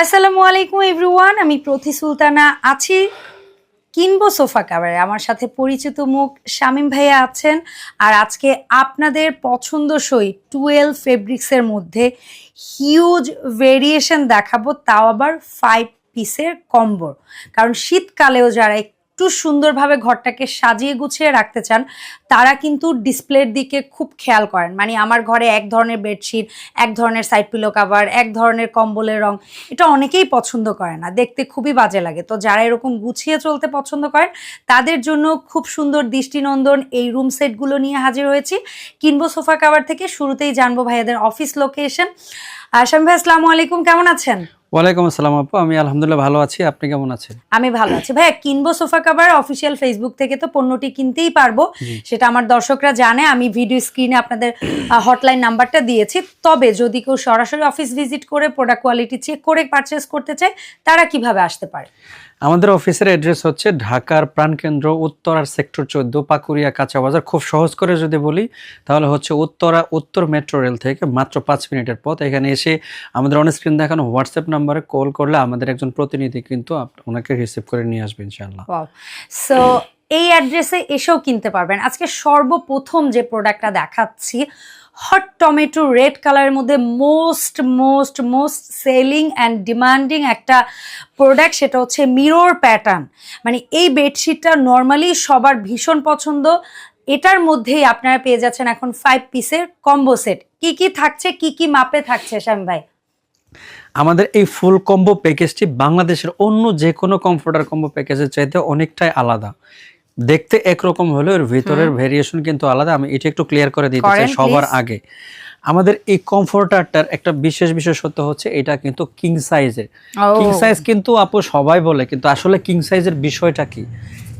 আসসালামু আলাইকুম এভরিওয়ান আমি প্রতি সুলতানা আছি। কিনবো সোফা কাভারে। আমার সাথে পরিচিত মুখ শামীম ভাইয়া আছেন। আর আজকে আপনাদের পছন্দসই টুয়েলভ ফেব্রিক্সের মধ্যে হিউজ ভেরিয়েশন দেখাবো, তাও আবার ফাইভ পিসের কম্বর কারণ শীতকালেও যারা সুন্দরভাবে ঘরটাকে সাজিয়ে গুছিয়ে রাখতে চান, তারা কিন্তু ডিসপ্লের দিকে খুব খেয়াল করেন। মানে আমার ঘরে এক ধরনের বেডশিট, এক ধরনের সাইড পিলো কাভার এক ধরনের কম্বলের রং, এটা অনেকেই পছন্দ করে না। দেখতে খুবই বাজে লাগে। তো যারা এরকম গুছিয়ে চলতে পছন্দ করেন, তাদের জন্য খুব সুন্দর দৃষ্টিনন্দন এই রুম সেটগুলো নিয়ে হাজির হয়েছি। কিনবো সোফা কাভার থেকে শুরুতেই জানব ভাইয়াদের অফিস লোকেশন আসাম ভাই, আসসালামু আলাইকুম। কেমন আছেন? ওয়ালাইকুম আসসালাম আপু আমি আলহামদুলিল্লাহ ভালো আছি আপনি কেমন আছেন? আমি ভালো আছি। ভাইয়া কিনবো সোফা কাভার অফিসিয়াল ফেসবুক থেকে তো পণ্যটি কিনতেই পারব। সেটা আমার দর্শকরা জানে আমি ভিডিও স্ক্রিনে আপনাদের হটলাইন নাম্বারটা দিয়েছি। তবে যদি কেউ সরাসরি অফিস ভিজিট করে প্রোডাক্ট কোয়ালিটি চেক করে পারচেস করতে চায় তারা কীভাবে আসতে পারে? আমাদের অফিসের অ্যাড্রেস হচ্ছে ঢাকার প্রাণকেন্দ্র উত্তরার সেক্টর চোদ্দ পাকুরিয়া কাঁচা বাজার। খুব সহজ করে যদি বলি, তাহলে হচ্ছে উত্তরা, উত্তর মেট্রো রেল থেকে মাত্র পাঁচ মিনিটের পথ। এখানে এসে আমাদের অন স্ক্রিন দেখানো হোয়াটসঅ্যাপ নাম্বারে কল করলে আমাদের একজন প্রতিনিধি কিন্তু ওনাকে রিসিভ করে নিয়ে আসবে ইনশাল্লাহ সো এই অ্যাড্রেসে এসেও কিনতে পারবেন। আজকে সর্বপ্রথম যে প্রোডাক্টটা দেখাচ্ছি হট টমেটো রেড কালারের মধ্যে most most most selling and demanding একটা প্রোডাক্ট সেটা হচ্ছে মিরর প্যাটার্ন মানে এই বেডশিটটা নর্মালি সবার ভীষণ পছন্দ। এটার মধ্যেই আপনারা পেয়ে যাচ্ছেন এখন ফাইভ পিসের কম্বো সেট কি কি থাকছে, কি কি মাপে থাকছে, শ্যাম ভাই? আমাদের এই ফুল কম্বো প্যাকেজটি বাংলাদেশের অন্য যে কোনো কমফোর্টার কম্বো প্যাকেজের চাইতে অনেকটাই আলাদা। দেখতে একরকম হলেও এর ভিতরের ভেরিয়েশন কিন্তু আলাদা। আমি এটা একটু ক্লিয়ার করে দিতে চাই সবার আগে। আমাদের এই কমফোর্টারটার একটা বিশেষ বিশেষত্ব হচ্ছে এটা কিন্তু কিং সাইজের কিং সাইজ কিন্তু আপু সবাই বলে কিন্তু আসলে কিং সাইজের বিষয়টা কি?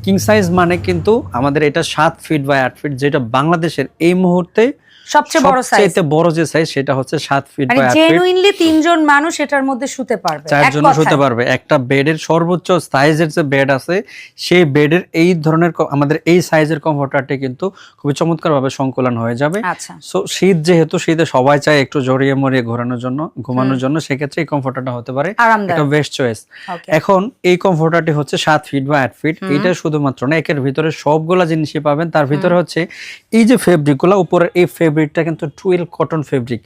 কিং সাইজ মানে কিন্তু আমাদের এটা সাত ফিট বা আট ফিট যেটা বাংলাদেশের এই মুহূর্তে সবচেয়ে বড় সাইজ সবচাইতে বড় যে সাইজ সেটা হচ্ছে সাত ফিট মানে বাই আট ফিট জেনুইনলি তিনজন মানুষ এটার মধ্যে শুতে পারবে। চারজন শুতে পারবে। একটা বেডের সর্বোচ্চ সাইজের যে বেড আছে সেই বেডের এই ধরনের আমাদের এই সাইজের কমফোর্টারটি কিন্তু খুবই চমৎকার সংকলন হয়ে যাবে। আচ্ছা। সো শীত যেহেতু শীতে সবাই চায় একটু জড়িয়ে মরিয়ে ঘোরানোর জন্য ঘুমানোর জন্য সেক্ষেত্রে এই কমফোর্টারটা হতে পারে। বেস্ট চয়েস এখন এই কমফোর্টারটি হচ্ছে সাত ফিট বা আট ফিট এটা শুধুমাত্র না একের ভিতরে সবগুলা জিনিসই পাবেন। তার ভিতরে হচ্ছে এই যে ফেব্রিকগুলা উপরের এই ফেব্রিকটা কিন্তু twill cotton fabric.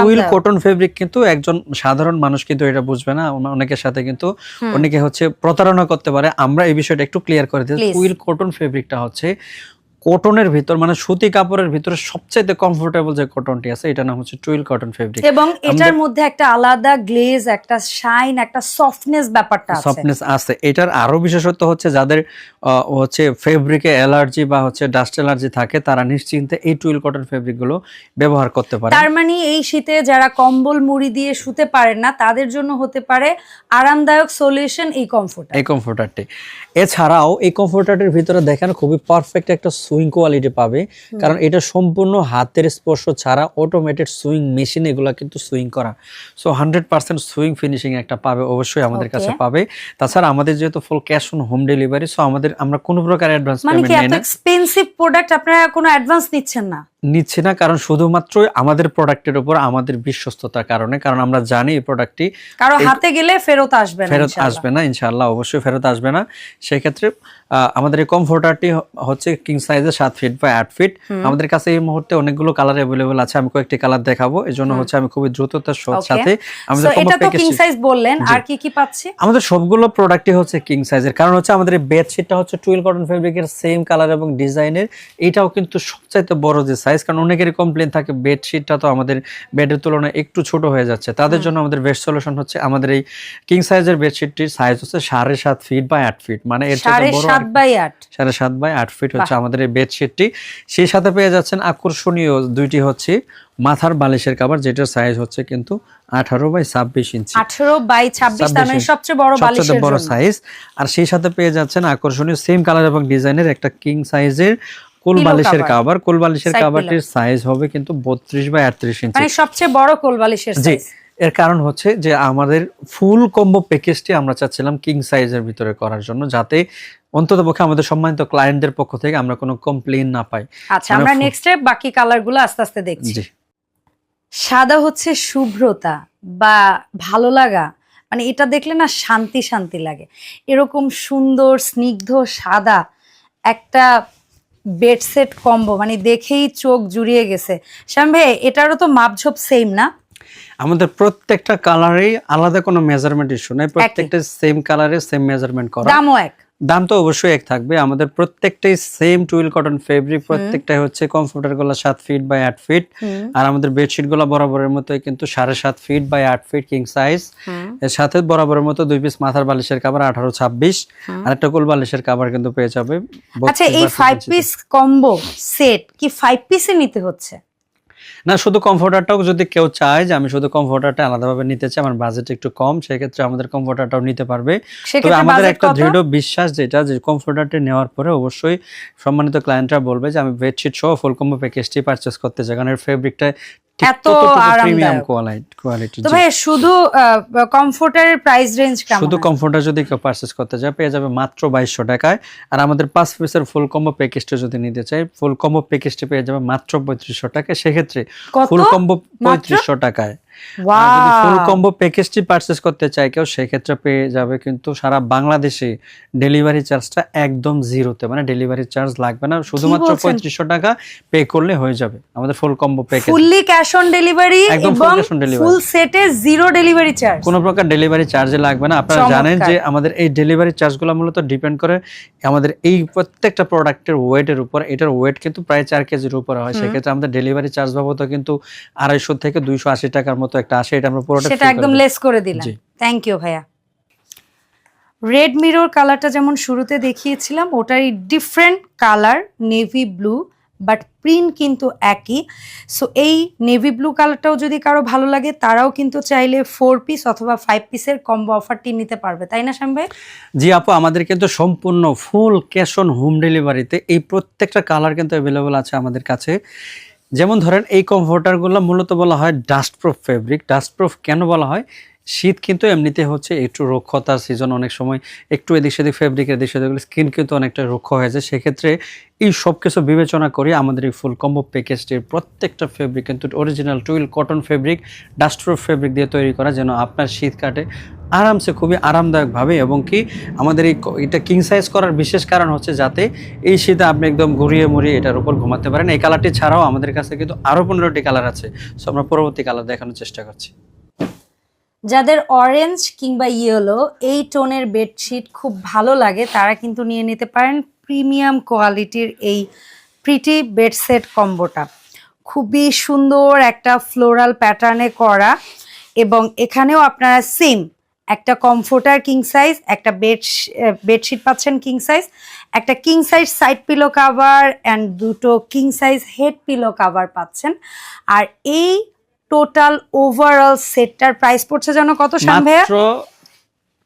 Twill cotton fabric কিন্তু একজন সাধারণ মানুষ কিন্তু এটা বুঝবে না। অনেকের সাথে কিন্তু অনেকে হচ্ছে প্রতারণা করতে পারে। আমরা এই বিষয়টা একটু ক্লিয়ার করে দিই. টুইল কটন ফেব্রিকটা হচ্ছে কটনের ভিতর মানে সুতি কাপড়ের ভিতরে সবচেয়ে কমফোর্টেবল যে কটনটি আছে এটা নাম হচ্ছে টুইল কটন ফেব্রিক এবং এটার মধ্যে একটা আলাদা গ্লেজ একটা শাইন একটা সফটনেস ব্যাপারটা আছে। সফটনেস আছে। এটার আরও বিশেষত্ব হচ্ছে যাদের হচ্ছে ফেব্রিকে অ্যালার্জি বা হচ্ছে ডাস্ট অ্যালার্জি থাকে তারা নিশ্চিন্তে এই টুইল কটন ফেব্রিকগুলো ব্যবহার করতে পারে তার মানে এই শীতে যারা কম্বল মুড়ি দিয়ে শুতে পারেন না তাদের জন্য হতে পারে আরামদায়ক সলিউশন এই কমফোর্ট এই কমফোর্টারটি এছাড়াও এই কমফোর্টারটির ভিতরে দেখেন খুবই পারফেক্ট একটা সুইং কোয়ালিটি পাবে। কারণ এটা সম্পূর্ণ হাতের স্পর্শ ছাড়া অটোমেটেড সুইং মেশিন এগুলো কিন্তু সুইং করা। So hundred percent sewing finishing একটা পাবে অবশ্যই আমাদের কাছে পাবে। তাছাড়া আমাদের যেহেতু full cash on home delivery so আমাদের আমরা কোনো প্রকার অ্যাডভান্স মানে পেমেন্ট কি এত এক্সপেন্সিভ প্রোডাক্ট আপনারা কোনো অ্যাডভান্স নিচ্ছেন না? নিচ্ছি না কারণ শুধুমাত্র আমাদের প্রোডাক্টের উপর আমাদের বিশ্বস্ততার কারণে কারণ আমরা জানি এই প্রোডাক্টটি কারও হাতে গেলে ফেরত আসবে না ফেরত আসবে না ইনশাআল্লাহ অবশ্যই ফেরত আসবে না। সেক্ষেত্রে আহ, আমাদের এই কমফোর্টারটি হচ্ছে কিং সাইজের সাত ফিট বা আট ফিট আমাদের কাছে এই মুহূর্তে অনেকগুলো কালার অ্যাভেলেবল আছে আমি কয়েকটি কালার দেখাবো এই জন্য হচ্ছে আমি খুবই দ্রুততার সাথে আমাদের এটা তো কিং সাইজ বললেন আর কি কি পাচ্ছি? আমাদের সবগুলো প্রোডাক্টই হচ্ছে কিং সাইজের কারণ হচ্ছে আমাদের বেডশিটটা হচ্ছে টুয়েল কটন ফেব্রিকের সেম কালার এবং ডিজাইনের এটাও কিন্তু সবচাইতে বড় যে সাইজ কারণ অনেকেরই কমপ্লেন থাকে বেডশিটটা তো আমাদের বেডের তুলনায় একটু ছোট হয়ে যাচ্ছে। তাদের জন্য আমাদের বেস্ট সলিউশন হচ্ছে আমাদের এই কিং সাইজের বেডশিটটির সাইজ হচ্ছে সাড়ে সাত ফিট বা আট ফিট মানে এর সাড়ে সাত বাই আট। সাড়ে সাত বাই আট ফিট হচ্ছে আমাদের এই বেডশিটটি সেই সাথে পেয়ে যাচ্ছেন আকর্ষণীয় দুইটি হচ্ছে মাথার বালিশের কাভার যেটার সাইজ হচ্ছে কিন্তু আঠারো বাই ছাব্বিশ ইঞ্চি আঠারো বাই ছাব্বিশ মানে 26 সবচেয়ে বড় সবচেয়ে বালিশের বড় সাইজ আর সেই সাথে পেয়ে যাচ্ছেন আকর্ষণীয় সেম কালার এবং ডিজাইনের একটা কিং সাইজের কোল Pillow বালিশের cover। কাভার কোল বালিশের Side কাভারটির সাইজ হবে কিন্তু বত্রিশ বাই আটত্রিশ ইঞ্চি মানে সবচেয়ে বড় কোল বালিশের জি সাইজ এর কারণ হচ্ছে যে আমাদের ফুল কম্বো প্যাকেজটি আমরা চাচ্ছিলাম কিং সাইজের ভিতরে করার জন্য যাতে অন্তত পক্ষে আমাদের সম্মানিত ক্লায়েন্টদের পক্ষ থেকে আমরা কোনো কমপ্লেন না পাই। আচ্ছা মানে আমরা নেক্সট বাকি কালারগুলো আস্তে আস্তে দেখছি। সাদা হচ্ছে শুভ্রতা বা ভালো লাগা মানে এটা দেখলে না শান্তি শান্তি লাগে। এরকম সুন্দর স্নিগ্ধ সাদা একটা বেডসেট কম্বো মানে দেখেই চোখ জুড়িয়ে গেছে। শ্যাম ভাই এটারও তো মাপঝোপ সেম না? আমাদের প্রত্যেকটা কালারেই আলাদা কোনো মেজারমেন্ট ইস্যু নাই প্রত্যেকটা সেম কালারে সেম মেজারমেন্ট করা। দামও এক। দাম তো অবশ্যই এক থাকবে। আমাদের প্রত্যেকটাই সেম টুইল কটন ফেব্রিক প্রত্যেকটাই হচ্ছে কমফোর্টারগুলো সাত ফিট বাই আট ফিট আর আমাদের বেডশিটগুলো বরাবরের মতো কিন্তু সাড়ে সাত ফিট বাই আট ফিট কিং সাইজ এর সাথে বরাবরের মতো দুই পিস মাথার বালিশের কাবার আঠারো ছাব্বিশ। আর একটা কোল বালিশের কাবার কিন্তু পেয়ে যাবে আচ্ছা এই ফাইভ পিস কম্বো সেট কি ফাইভ পিসে নিতে হচ্ছে? না শুধু কমফোর্টারটাও যদি কেউ চায় যে আমি শুধু কমফোর্টারটা আলাদাভাবে নিতে চাই আমার বাজেট একটু কম সেক্ষেত্রে আমাদের কমফোর্টারটাও নিতে পারবে। তবে আমাদের একটা দৃঢ় বিশ্বাস যেটা যে কমফোর্টারটি নেওয়ার পরে অবশ্যই সম্মানিত ক্লায়েন্টরা বলবে যে আমি বেডশিট সহ ফুল কম্বো প্যাকেজটি পারচেস করতে চাই। কারণ এর ফেব্রিকটা এত প্রিমিয়াম। কোয়ালিটি তো ভাই শুধু কমফোর্টের প্রাইস রেঞ্জ কেমন শুধু? কমফোর্টার যদি কেউ পারচেস করতে চায় পেয়ে যাবে মাত্র বাইশশো টাকায়। আর আমাদের পাঁচ পিসের ফুল কম্বো প্যাকেজটা যদি নিতে চাই ফুল কম্বো প্যাকেজটি পেয়ে যাবে মাত্র পঁয়ত্রিশশো টাকায়। সেক্ষেত্রে ফুল কম্বো পঁয়ত্রিশশো টাকায়। আর যদি ফুল ওয়াও কম্বো প্যাকেজটি পারচেস করতে চায় কেউ সেক্ষেত্রে পেয়ে যাবে কিন্তু সারা বাংলাদেশে ডেলিভারি চার্জটা একদম জিরোতে মানে ডেলিভারি চার্জ লাগবে না শুধুমাত্র পঁয়ত্রিশশো টাকা পে করলে হয়ে যাবে। আমাদের full combo package fully cash on delivery একদম full এবং cash on ফুল সেটে জিরো ডেলিভারি চার্জ কোনো প্রকার ডেলিভারি চার্জে লাগবে না। আপনারা জানেন যে আমাদের এই ডেলিভারি চার্জগুলো মূলত ডিপেন্ড করে আমাদের এই প্রত্যেকটা প্রোডাক্টের ওয়েটের উপর। এটার ওয়েট কিন্তু প্রায় চার কেজির উপরে হয়। সেক্ষেত্রে আমাদের ডেলিভারি চার্জ বাবদ কিন্তু আড়াইশো থেকে দুইশো আশি টাকার মতো একটা আসে এটা আমরা পুরোটা সেটা একদম লেস করে দিলাম। থ্যাংক ইউ ভাইয়া। রেড মিরর কালারটা যেমন শুরুতে দেখিয়েছিলাম ওটারই different colour navy blue but print কিন্তু একই। সো এই নেভি ব্লু কালারটাও যদি কারও ভালো লাগে তারাও কিন্তু চাইলে ফোর পিস অথবা ফাইভ পিসের কম্বো অফারটি নিতে পারবে। তাই না শ্যাম ভাই? জি আপু আমাদের কিন্তু সম্পূর্ণ ফুল ক্যাশ অন হোম ডেলিভারিতে এই প্রত্যেকটা কালার কিন্তু অ্যাভেলেবল আছে আমাদের কাছে। যেমন ধরেন এই কমফোর্টারগুলো মূলত বলা হয় dust proof fabric dust proof কেন বলা হয়? শীত কিন্তু এমনিতে হচ্ছে একটু রক্ষতার সিজন অনেক সময় একটু এদিক সেদিক ফেব্রিকের এদিক সেদিক স্কিন কিন্তু অনেকটা রক্ষ হয়ে যায়। সেক্ষেত্রে এই সব কিছু বিবেচনা করে, আমাদের এই ফুল কম্বো প্যাকেজটির প্রত্যেকটা ফেব্রিক কিন্তু original twill cotton fabric dust proof fabric দিয়ে তৈরি করা, যেন আপনার শীত কাটে। আরামসে, খুবই আরামদায়কভাবে এবং কি আমাদের এই এটা কিং সাইজ করার বিশেষ কারণ হচ্ছে যাতে এই শীতে আপনি একদম ঘুরিয়ে মুড়িয়ে এটার উপর ঘুমাতে পারেন। এই কালারটি ছাড়াও আমাদের কাছে কিন্তু আরও পনেরোটি কালার আছে। সো আমরা পরবর্তী কালার দেখানোর চেষ্টা করছি। যাদের অরেঞ্জ কিংবা ইয়েলো এই টোনের বেডশিট খুব ভালো লাগে, তারা কিন্তু নিয়ে নিতে পারেন প্রিমিয়াম কোয়ালিটির এই প্রিটি বেডসেট কম্বোটা খুবই সুন্দর একটা ফ্লোরাল প্যাটার্নে করা এবং এখানেও আপনারা সেম একটা কমফোর্টার কিং সাইজ একটা বেড বেডশিট পাচ্ছেন কিং সাইজ একটা king size side pillow cover and দুটো king size head pillow cover পাচ্ছেন। আর এই টোটাল ওভারঅল সেটটার প্রাইস পড়ছে যেন কত মাত্র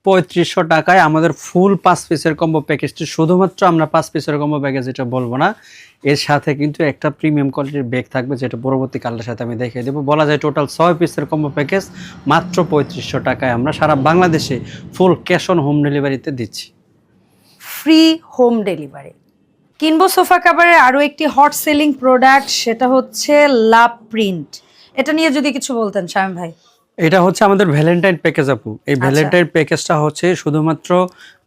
পঁয়ত্রিশশো টাকায় আমাদের ফুল পাঁচ পিসের কম্বো প্যাকেজটি শুধুমাত্র আমরা পাঁচ পিসের কম্বো প্যাকেজ এটা বলব না। এর সাথে কিন্তু একটা প্রিমিয়াম কোয়ালিটির ব্যাগ থাকবে যেটা পরবর্তী কালের সাথে আমি দেখিয়ে দেবো। বলা যায় টোটাল ছয় পিসের কম্বো প্যাকেজ মাত্র পঁয়ত্রিশশো টাকায় আমরা সারা বাংলাদেশে ফুল ক্যাশ অন হোম ডেলিভারিতে দিচ্ছি। ফ্রি হোম ডেলিভারি কিনবো সোফা কাভারের আরও একটি হট সেলিং প্রোডাক্ট সেটা হচ্ছে লাভ প্রিন্ট এটা নিয়ে যদি কিছু বলতেন, শামীম ভাই। এটা হচ্ছে আমাদের ভ্যালেন্টাইন প্যাকেজ আপু। এই ভ্যালেন্টাইন প্যাকেজটা হচ্ছে শুধুমাত্র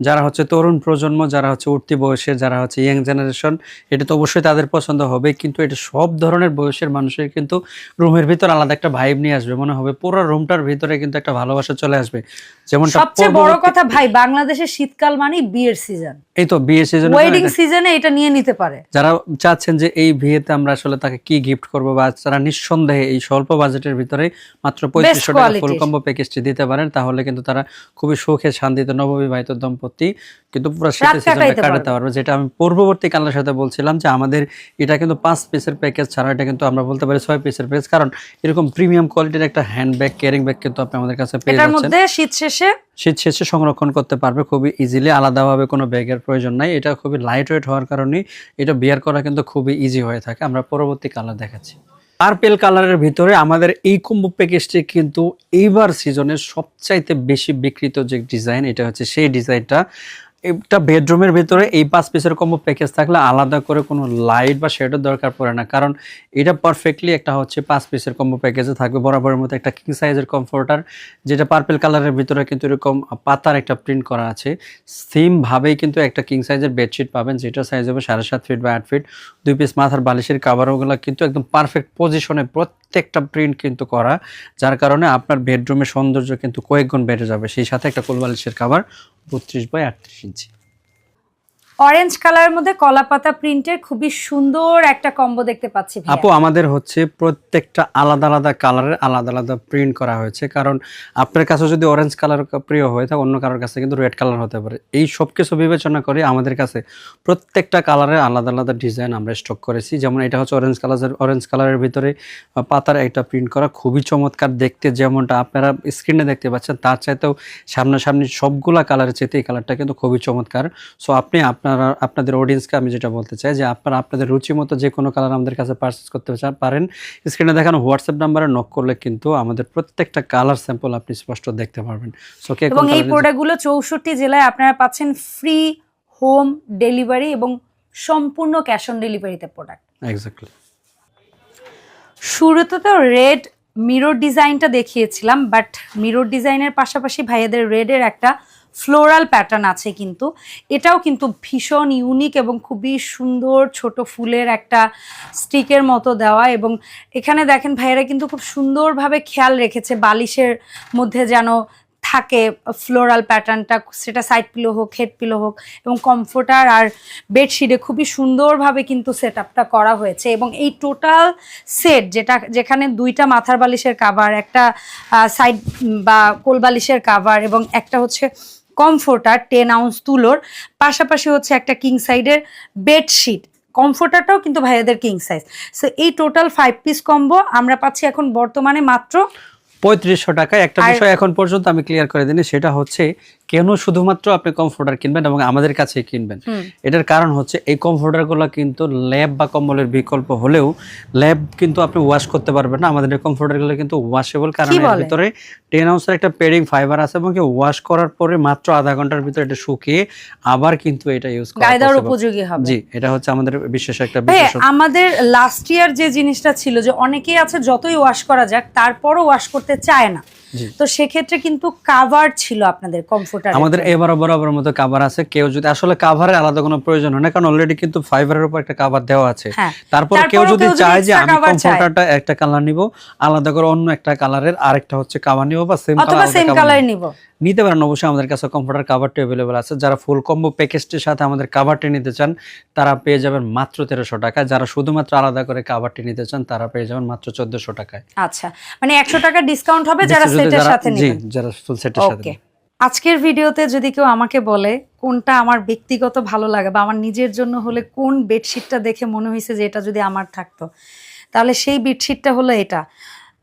যারা হচ্ছে তরুণ প্রজন্ম যারা হচ্ছে উঠতি বয়সের যারা হচ্ছে ইয়াং জেনারেশন এটা তো অবশ্যই তাদের পছন্দ হবে কিন্তু এটা সব ধরনের বয়সের মানুষের কিন্তু রুমের ভিতর আলাদা একটা ভাইব নিয়ে আসবে। মনে হবে পুরো রুমটার ভিতরে কিন্তু একটা ভালোবাসা চলে আসবে। যেমনটা সবচেয়ে বড় কথা ভাই বাংলাদেশের শীতকাল মানে বিয়ের সিজন এই তো বিয়ের সিজন ওয়েডিং সিজনে এটা নিয়ে নিতে পারে। যারা চাচ্ছেন যে এই বিয়েতে আমরা আসলে তাকে কি গিফট করব বা যারা নিঃসন্দেহে এই স্বল্প বাজেটের ভিতরে মাত্র পঁয়ত্রিশশো। ফুল কম্বো প্যাকেজটি দিতে পারেন তাহলে কিন্তু তারা খুবই সুখে শান্তিতে নববিবাহিত দম্পতি কিন্তু পুরো শীতের কাটাইতে কাটাতে পারবে। যেটা আমি পূর্ববর্তী কালের সাথে বলছিলাম যে আমাদের এটা কিন্তু পাঁচ পিসের প্যাকেজ ছাড়া এটা কিন্তু আমরা বলতে পারি ছয় পিসের প্যাকেজ কারণ এরকম প্রিমিয়াম কোয়ালিটির একটা হ্যান্ড ব্যাগ ক্যারিং ব্যাগ কিন্তু আপনি আমাদের কাছে পেয়ে যাচ্ছেন। মধ্যে শীত শেষে? শীত শেষে সংরক্ষণ করতে পারবে খুবই ইজিলি আলাদাভাবে কোনো ব্যাগের প্রয়োজন নাই। এটা খুবই লাইট ওয়েট হওয়ার কারণে এটা বিয়ার করা কিন্তু খুবই ইজি হয়ে থাকে। আমরা পরবর্তী কালার দেখাচ্ছি। পার্পেল কালারের ভিতরে আমাদের এই কম্বো প্যাকেজটি কিন্তু এইবার সিজনের সবচাইতে বেশি বিক্রিত যে ডিজাইন এটা হচ্ছে সেই ডিজাইনটা একটা বেডরুমের ভিতরে এই পাঁচ পিসের কম্বো প্যাকেজ থাকলে আলাদা করে কোনো লাইট বা শেডের দরকার পড়ে না। কারণ এটা পারফেক্টলি একটা হচ্ছে পাঁচ পিসের কম্বো প্যাকেজে থাকবে। বরাবরের মতো একটা কিং সাইজের কমফোর্টার যেটা পার্পেল কালারের ভিতরে কিন্তু এরকম পাতার একটা প্রিন্ট করা আছে। সেম ভাবেই কিন্তু একটা কিং সাইজের বেডশিট পাবেন, যেটা সাইজ হবে সাড়ে সাত ফিট বা আট ফিট দুই পিস মাথার বালিশের কাভারগুলো কিন্তু একদম পারফেক্ট পজিশনে প্রত্যেকটা প্রিন্ট কিন্তু করা, যার কারণে আপনার বেডরুমের সৌন্দর্য কিন্তু কয়েক গুণ বেড়ে যাবে। সেই সাথে একটা কোল বালিশের কাভার বত্রিশ বাই আটত্রিশ ইঞ্চি। অরেঞ্জ কালারের মধ্যে কলা কলাপাতা প্রিন্টের খুবই সুন্দর একটা কম্বো দেখতে পাচ্ছি আপু, আমাদের হচ্ছে প্রত্যেকটা আলাদা আলাদা কালারের আলাদা আলাদা প্রিন্ট করা হয়েছে। কারণ আপনার কাছে যদি অরেঞ্জ কালার প্রিয় হয়ে থাকে অন্য কারোর কাছে কিন্তু রেড কালার হতে পারে। এই সব কিছু বিবেচনা করে আমাদের কাছে প্রত্যেকটা কালারের আলাদা আলাদা ডিজাইন আমরা স্টক করেছি। যেমন এটা হচ্ছে অরেঞ্জ কালারের অরেঞ্জ কালারের ভিতরে পাতার একটা প্রিন্ট করা। খুবই চমৎকার দেখতে যেমনটা আপনারা স্ক্রিনে দেখতে পাচ্ছেন, তার চাইতেও সামনাসামনি সবগুলা কালারের চাইতে এই কালারটা কিন্তু খুবই চমৎকার। সো আপনি আপনারা আপনাদের অডিয়েন্সকে আমি যেটা বলতে চাই যে আপনারা আপনাদের রুচি মতো যে কোনো কালার আমাদের কাছে পারচেস করতে পারেন। স্ক্রিনে দেখানো হোয়াটসঅ্যাপ নাম্বারে নক করলে কিন্তু আমাদের প্রত্যেকটা কালার স্যাম্পল আপনি স্পষ্ট দেখতে পারবেন। সো কে এবং এই প্রোডাক্টগুলো চৌষট্টি জেলায় আপনারা পাচ্ছেন ফ্রি হোম ডেলিভারি এবং সম্পূর্ণ ক্যাশ অন ডেলিভারিতে প্রোডাক্ট এক্স্যাক্টলি শুরুতে তো রেড মিরর ডিজাইনটা দেখিয়েছিলাম বাট মিরর ডিজাইনের পাশাপাশি ভাইয়াদের রেডের একটা ফ্লোরাল প্যাটার্ন আছে কিন্তু। এটাও কিন্তু ভীষণ ইউনিক এবং খুবই সুন্দর ছোট ফুলের একটা স্টিকের মতো দেওয়া এবং এখানে দেখেন ভাইয়েরা কিন্তু খুব সুন্দরভাবে খেয়াল রেখেছে বালিশের মধ্যে যেন থাকে ফ্লোরাল প্যাটার্নটা সেটা সাইড পিলো হোক হেড পিলো হোক, এবং কমফোর্টার আর বেডশিটে খুবই সুন্দরভাবে কিন্তু সেট আপটা করা হয়েছে। এবং এই টোটাল সেট যেটা, যেখানে দুইটা মাথার বালিশের কাভার একটা সাইড বা কোল বালিশের কাভার এবং একটা হচ্ছে কমফোর্টার টেন আউন্স তুলোর, পাশাপাশি হচ্ছে একটা কিং সাইডের বেডশিট কমফোর্টারটাও কিন্তু ভাইয়াদের কিং সাইজ সো এই টোটাল ফাইভ পিস কম্বো আমরা পাচ্ছি এখন বর্তমানে মাত্র পঁয়ত্রিশশো টাকা একটা বিষয় এখন পর্যন্ত আমি ক্লিয়ার করে দিই সেটা হচ্ছে কেন শুধুমাত্র আপনি কমফোর্টার কিনবেন এবং আমাদের কাছে কিনবেন? এটার কারণ হচ্ছে এই কমফোর্টারগুলো কিন্তু ল্যাব বা কম্বলের বিকল্প হলেও ল্যাব কিন্তু আপনি ওয়াশ করতে পারবেন না। আমাদের কমফোর্টারগুলো কিন্তু ওয়াশেবল কারণ এর ভিতরে টেন আউন্সের একটা পেডিং ফাইবার আছে এবং ওয়াশ করার পরে মাত্র আধা ঘণ্টার ভিতরে এটা শুকিয়ে আবার কিন্তু এটা ইউজ করা। উপযোগী হবে। জি এটা হচ্ছে আমাদের বিশেষ একটা আমাদের লাস্ট ইয়ার যে জিনিসটা ছিল যে অনেকেই আছে যতই ওয়াশ করা যাক তারপরও ওয়াশ করতে চায় না। তো সেক্ষেত্রে কিন্তু কাভার ছিল আপনাদের কমফোর্টার আমাদের এবার বরাবর মতো কাভার আছে। কেউ যদি আসলে কাভারের আলাদা কোনো প্রয়োজন হয় না কারণ অলরেডি কিন্তু ফাইবারের উপর একটা কাভার দেওয়া আছে। হ্যাঁ। তারপর কেউ যদি চায় যে আমি কমফোর্টারটা একটা কালার নিব আলাদা করে অন্য একটা কালারের আরেকটা হচ্ছে কাভার নিব বা সেম অথবা সেম কালার নিব। নিতে পারেন অবশ্যই আমাদের কাছে কমফোর্টার কাভারটি অ্যাভেলেবল আছে। যারা ফুল কম্বো প্যাকেজটির সাথে আমাদের কাভারটি নিতে চান তারা পেয়ে যাবেন মাত্র তেরোশো টাকায় যারা শুধুমাত্র আলাদা করে কাভারটি নিতে চান তারা পেয়ে যাবেন মাত্র চোদ্দশো টাকায়। আচ্ছা। মানে একশো টাকা ডিসকাউন্ট হবে যারা সেটের যারা- সাথে জি যারা ফুল সেটের সাথে ওকে আজকের ভিডিওতে যদি কেউ আমাকে বলে কোনটা আমার ব্যক্তিগত ভালো লাগে বা আমার নিজের জন্য হলে কোন বেডশিটটা দেখে মনে হয়েছে যে এটা যদি আমার থাকতো তাহলে সেই বেডশিটটা হলো এটা।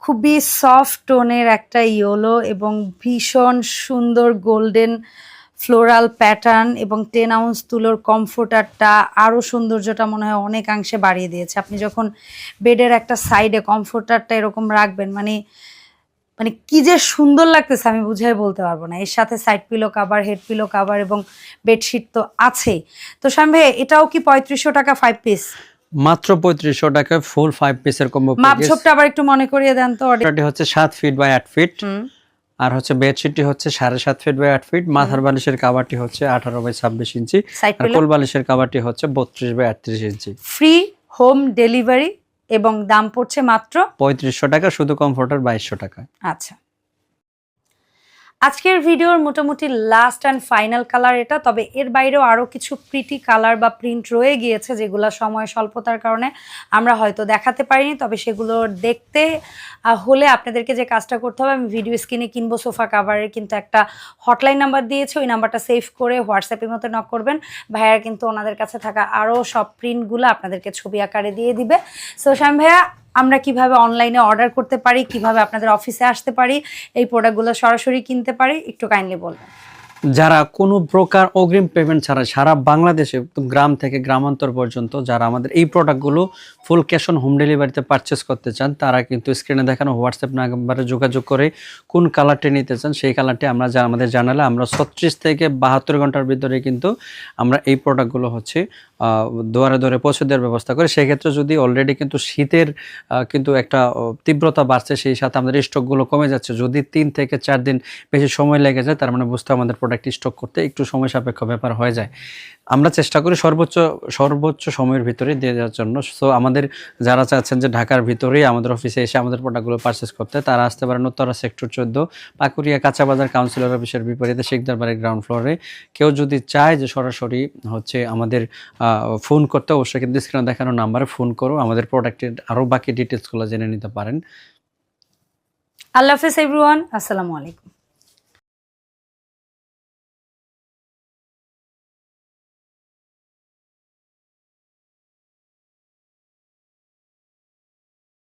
খুবই সফট টোনের একটা ইয়োলো এবং ভীষণ সুন্দর গোল্ডেন ফ্লোরাল প্যাটার্ন এবং টেন আউন্স তুলোর কমফোর্টারটা আরও সৌন্দর্যটা মনে হয় অনেকাংশে বাড়িয়ে দিয়েছে। আপনি যখন বেডের একটা সাইডে কমফোর্টারটা এরকম রাখবেন মানে মানে কি যে সুন্দর লাগতেছে আমি বুঝাই বলতে পারব না। এর সাথে side pillow cover head pillow cover এবং বেডশিট তো আছেই। তো শ্যাম ভাই এটাও কি পঁয়ত্রিশশো টাকা ফাইভ পিস মাত্র পঁয়ত্রিশশো টাকায় ফুল ফাইভ পিসের কম্বো মাপ ঝোপটা আবার একটু মনে করিয়ে দেন তো। এটি হচ্ছে সাত ফিট বাই আট ফিট আর হচ্ছে বেডশিটটি হচ্ছে সাড়ে সাত ফিট বাই আট ফিট মাথার বালিশের কাবারটি হচ্ছে আঠারো বাই ছাব্বিশ ইঞ্চি আর কোল বালিশের কাবারটি হচ্ছে বত্রিশ বাই আটত্রিশ ইঞ্চি ফ্রি হোম ডেলিভারি এবং দাম পড়ছে মাত্র পঁয়ত্রিশশো টাকা শুধু কমফোর্টার বাইশশো টাকা। আচ্ছা। আজকের ভিডিওর মোটামুটি লাস্ট অ্যান্ড ফাইনাল কালার এটা, তবে এর বাইরেও আরও কিছু প্রিটি কালার বা প্রিন্ট রয়ে গিয়েছে যেগুলো সময় স্বল্পতার কারণে আমরা হয়তো দেখাতে পারিনি, তবে সেগুলো দেখতে হলে আপনাদেরকে যে কাজটা করতে হবে, আমি ভিডিও স্ক্রিনে কিনবো সোফা কাভারের কিন্তু একটা হটলাইন নাম্বার দিয়েছে, ওই নাম্বারটা সেভ করে হোয়াটসঅ্যাপের মতো নক করবেন। ভাইয়ার কিন্তু ওনাদের কাছে থাকা আরও সব প্রিন্টগুলো আপনাদেরকে ছবি আকারে দিয়ে দিবে। সো শ্যাম ভাইয়া আমরা কীভাবে অনলাইনে অর্ডার করতে পারি, কীভাবে আপনাদের অফিসে আসতে পারি, এই প্রোডাক্টগুলো সরাসরি কিনতে পারি, একটু কাইন্ডলি বলবেন। যারা কোনো প্রকার অগ্রিম পেমেন্ট ছাড়া সারা বাংলাদেশে গ্রাম থেকে গ্রামান্তর পর্যন্ত যারা আমাদের এই প্রোডাক্টগুলো ফুল ক্যাশ অন হোম ডেলিভারিতে পারচেস করতে চান, তারা কিন্তু স্ক্রিনে দেখানো হোয়াটসঅ্যাপ নাম্বারে যোগাযোগ করে কোন কালারটি নিতে চান, সেই কালারটি আমরা আমাদের জানালে আমরা ছত্রিশ থেকে বাহাত্তর ঘণ্টার ভিতরে কিন্তু আমরা এই প্রোডাক্টগুলো হচ্ছে দুয়ারে দুয়ারে পৌঁছে দেওয়ার ব্যবস্থা করে। সেক্ষেত্রে যদি অলরেডি কিন্তু শীতের কিন্তু একটা তীব্রতা বাড়ছে, সেই সাথে আমাদের স্টকগুলো কমে যাচ্ছে। যদি তিন থেকে চার দিন বেশি সময় লেগে যায়, তার মানে বুঝতে আমাদের প্রোডাক্ট স্টক করতে একটু সময় সাপেক্ষ ব্যাপার হয়ে যায়। আমরা চেষ্টা করি সর্বোচ্চ সর্বোচ্চ সময়ের ভিতরে দিয়ে দেওয়ার জন্য। সো আমাদের যারা চাচ্ছেন যে ঢাকার ভিতরেই আমাদের অফিসে এসে আমাদের প্রোডাক্টগুলো পারচেস করতে, তারা আসতে পারেন উত্তরা সেক্টর চোদ্দ পাকুরিয়া কাঁচাবাজার কাউন্সিলর অফিসের বিপরীতে শেখদার বাড়ির গ্রাউন্ড ফ্লোরে কেউ যদি চায় যে সরাসরি হচ্ছে আমাদের ফোন করতে, অবশ্যই কিন্তু স্ক্রিনে দেখানো নাম্বারে ফোন করো। আমাদের প্রোডাক্টের আরও বাকি ডিটেলসগুলো জেনে নিতে পারেন। আল্লাহ হাফেজ এভরিওয়ান আসসালামু আলাইকুম।